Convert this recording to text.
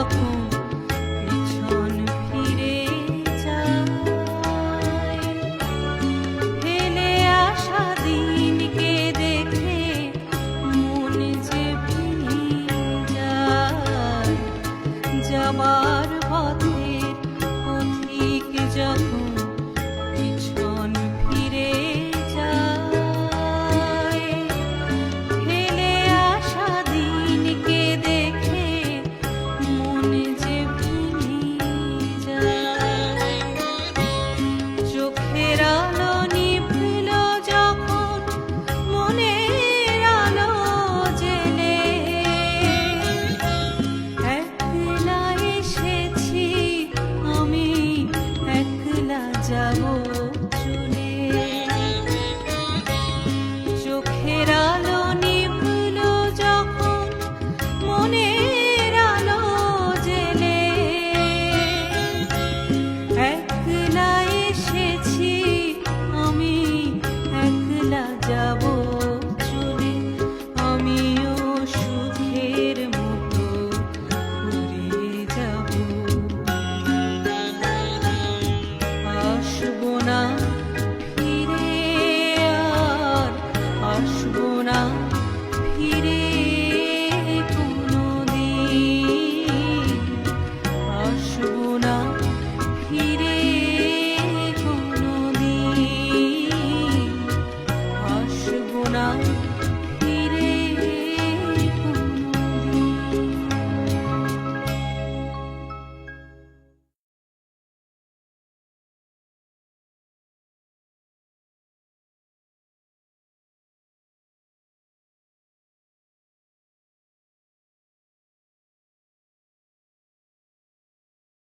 যখন পিছন ফিরে যায় ফেলে আসা দিনকে মন যে যখন না ফিরে